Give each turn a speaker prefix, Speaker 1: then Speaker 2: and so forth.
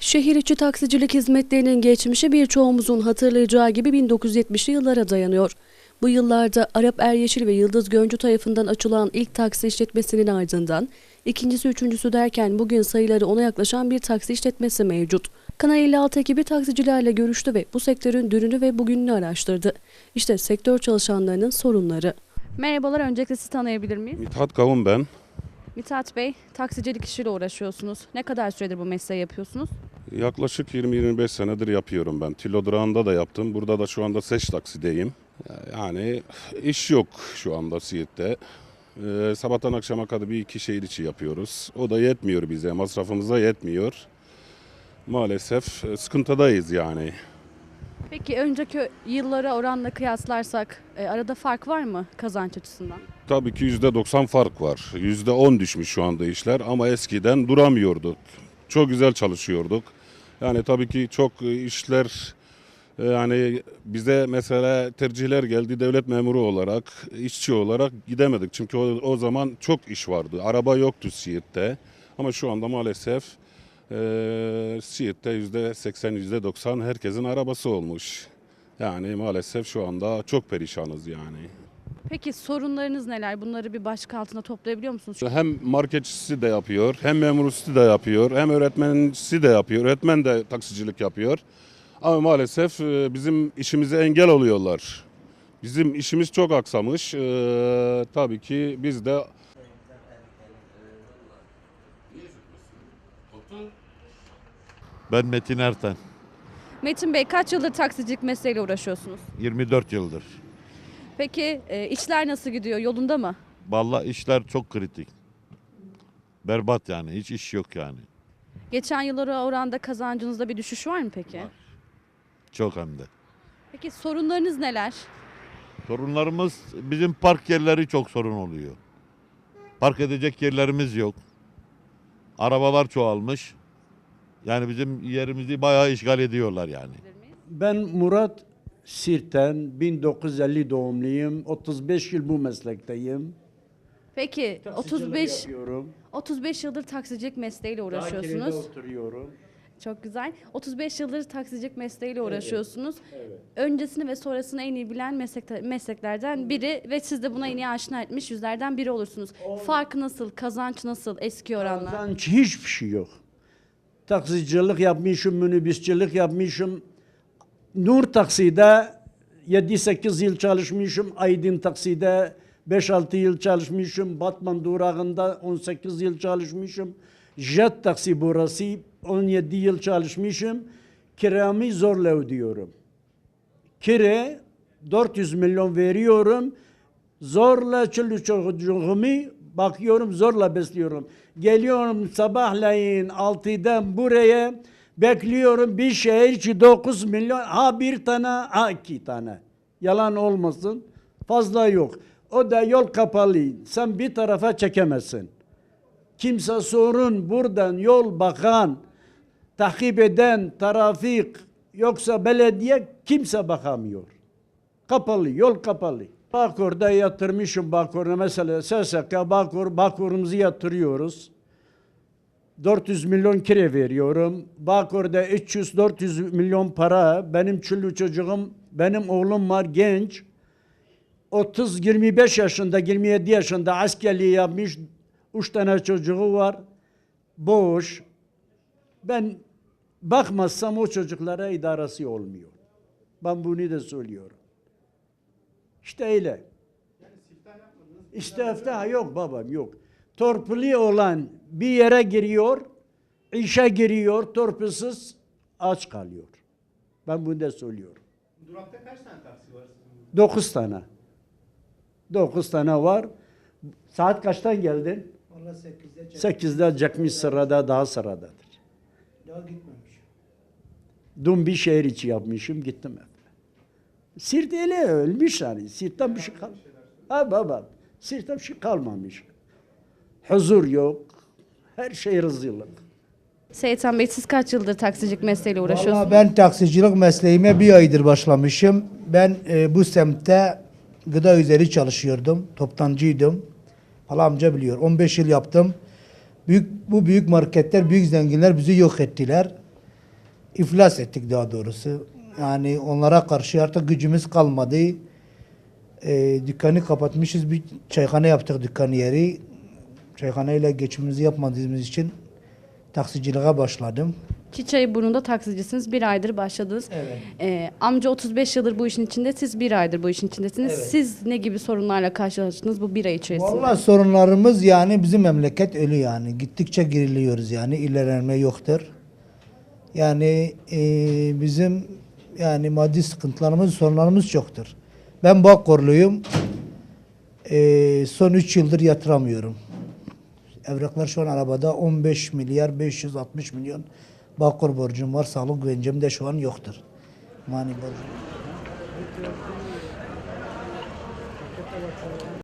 Speaker 1: Şehir içi taksicilik hizmetlerinin geçmişi birçoğumuzun hatırlayacağı gibi 1970'li yıllara dayanıyor. Bu yıllarda Arap Eryeşil ve Yıldız Göncü tarafından açılan ilk taksi işletmesinin ardından ikincisi üçüncüsü derken bugün sayıları ona yaklaşan bir taksi işletmesi mevcut. Kanal 56 ekibi taksicilerle görüştü ve bu sektörün dününü ve bugününü araştırdı. İşte sektör çalışanlarının sorunları. Merhabalar, öncelikle sizi tanıyabilir miyiz?
Speaker 2: Mithat Kavun ben.
Speaker 1: Mithat Bey, taksicilik işiyle uğraşıyorsunuz. Ne kadar süredir bu mesleği yapıyorsunuz?
Speaker 2: Yaklaşık 20-25 senedir yapıyorum ben. Tilo durağında da yaptım. Burada da şu anda seç taksideyim. Yani iş yok şu anda Siirt'te. Ee, sabahtan akşama kadar bir iki şehir içi yapıyoruz. O da yetmiyor bize. Masrafımıza yetmiyor. Maalesef e, sıkıntıdayız yani.
Speaker 1: Peki önceki yıllara oranla kıyaslarsak e, arada fark var mı kazanç açısından?
Speaker 2: Tabii ki %90 fark var. %10 düşmüş şu anda işler ama eskiden duramıyorduk. Çok güzel çalışıyorduk. Yani tabii ki çok e, işler e, yani bize mesela tercihler geldi devlet memuru olarak, işçi olarak gidemedik. Çünkü o, o zaman çok iş vardı. Araba yoktu Siirt'te. Ama şu anda maalesef e, Siirt'te %80, %90 herkesin arabası olmuş. Yani maalesef şu anda çok perişanız yani.
Speaker 1: Peki sorunlarınız neler? Bunları bir başlık altında toplayabiliyor musunuz?
Speaker 2: Hem marketçisi de yapıyor, hem memurisi de yapıyor, hem öğretmencisi de yapıyor. Öğretmen de taksicilik yapıyor. Ama maalesef e, bizim işimize engel oluyorlar. Bizim işimiz çok aksamış. Ee, tabii ki biz de
Speaker 3: Ben Metin Erten.
Speaker 1: Metin Bey kaç yıldır taksicilik mesleğiyle uğraşıyorsunuz?
Speaker 3: 24 yıldır.
Speaker 1: Peki e, işler nasıl gidiyor? Yolunda mı?
Speaker 3: Vallahi işler çok kritik. Berbat yani. Hiç iş yok yani.
Speaker 1: Geçen yıllara oranda kazancınızda bir düşüş var mı peki?
Speaker 3: Var. Çok hem de.
Speaker 1: Peki sorunlarınız neler?
Speaker 3: Sorunlarımız bizim park yerleri çok sorun oluyor. Park edecek yerlerimiz yok. Arabalar çoğalmış. Yani bizim yerimizi bayağı işgal ediyorlar yani.
Speaker 4: Ben Murat Sirten, 1950 doğumluyum. 35 yıl bu meslekteyim.
Speaker 1: Peki
Speaker 4: Taksicilik
Speaker 1: 35
Speaker 4: yapıyorum.
Speaker 1: 35 yıldır taksicilik mesleğiyle uğraşıyorsunuz.
Speaker 4: oturuyorum.
Speaker 1: Çok güzel. 35 yıldır taksicilik mesleğiyle uğraşıyorsunuz. Öncesini ve sonrasını en iyi bilen meslekte, mesleklerden biri ve siz de buna en iyi aşina etmiş yüzlerden biri olursunuz. Fark nasıl? Kazanç nasıl? Eski oranla?
Speaker 4: Kazanç hiçbir şey yok. Taksicilik yapmışım, minibüsçilik yapmışım. Nur Taksi'de 7-8 yıl çalışmışım. Aydın Taksi'de 5-6 yıl çalışmışım. Batman durağında 18 yıl çalışmışım. Jet Taksi burası 17 yıl çalışmışım. Kiramı zorla ödüyorum. Kire 400 milyon veriyorum. Zorla çoluk çocuğumu bakıyorum zorla besliyorum. Geliyorum sabahleyin 6'dan buraya bekliyorum bir şehir içi 9 milyon ha bir tane ha iki tane. Yalan olmasın fazla yok. O da yol kapalı. Sen bir tarafa çekemezsin. Kimse sorun buradan yol bakan, takip eden, trafik yoksa belediye kimse bakamıyor. Kapalı, yol kapalı. Bakur'da yatırmışım Bakur'a mesela SSK Bakur, Bakur'umuzu yatırıyoruz. 400 milyon kire veriyorum. Bakur'da 300-400 milyon para. Benim çoluk çocuğum, benim oğlum var genç. 30-25 yaşında, 27 yaşında askerliği yapmış. Üç tane çocuğu var. Boş. Ben bakmazsam o çocuklara idaresi olmuyor. Ben bunu da söylüyorum. İşte öyle. İşte iftihar yok babam yok. Torpili olan bir yere giriyor, işe giriyor, torpilsiz aç kalıyor. Ben bunu da söylüyorum.
Speaker 5: Durakta kaç tane taksi var?
Speaker 4: Dokuz tane. Dokuz tane var. Saat kaçtan geldin?
Speaker 5: Valla 8'de çek.
Speaker 4: Sekizde çekmiş sırada daha sıradadır.
Speaker 5: Daha gitmemiş.
Speaker 4: Dün bir şehir içi yapmışım gittim evde. Sirt öyle ölmüş yani. Sirt'ten bir şey kal. Ha baba. Sirt'ten bir şey kalmamış. Huzur yok. Her şey rızılık.
Speaker 1: Seyitan Bey siz kaç yıldır taksicilik mesleğiyle uğraşıyorsunuz?
Speaker 5: Valla ben taksicilik mesleğime bir aydır başlamışım. Ben e, bu semtte gıda üzeri çalışıyordum. Toptancıydım. Hala amca biliyor. 15 yıl yaptım. Büyük, bu büyük marketler, büyük zenginler bizi yok ettiler. iflas ettik daha doğrusu. Yani onlara karşı artık gücümüz kalmadı. E, dükkanı kapatmışız. Bir çayhane yaptık dükkan yeri. Çayhaneyle geçimimizi yapmadığımız için taksiciliğe başladım.
Speaker 1: Çiçeğburnu'nda taksicisiniz. Bir aydır başladınız.
Speaker 5: Evet.
Speaker 1: Ee, amca 35 yıldır bu işin içinde. Siz bir aydır bu işin içindesiniz.
Speaker 5: Evet.
Speaker 1: Siz ne gibi sorunlarla karşılaştınız bu bir ay içerisinde?
Speaker 5: Vallahi sorunlarımız yani bizim memleket ölü yani. Gittikçe geriliyoruz yani. ilerleme yoktur. Yani e, bizim yani maddi sıkıntılarımız, sorunlarımız çoktur. Ben Bakkorluyum. E, son 3 yıldır yatıramıyorum. Evraklar şu an arabada 15 milyar 560 milyon Bakkor borcum var. Sağlık güvencem de şu an yoktur. Mani borcum.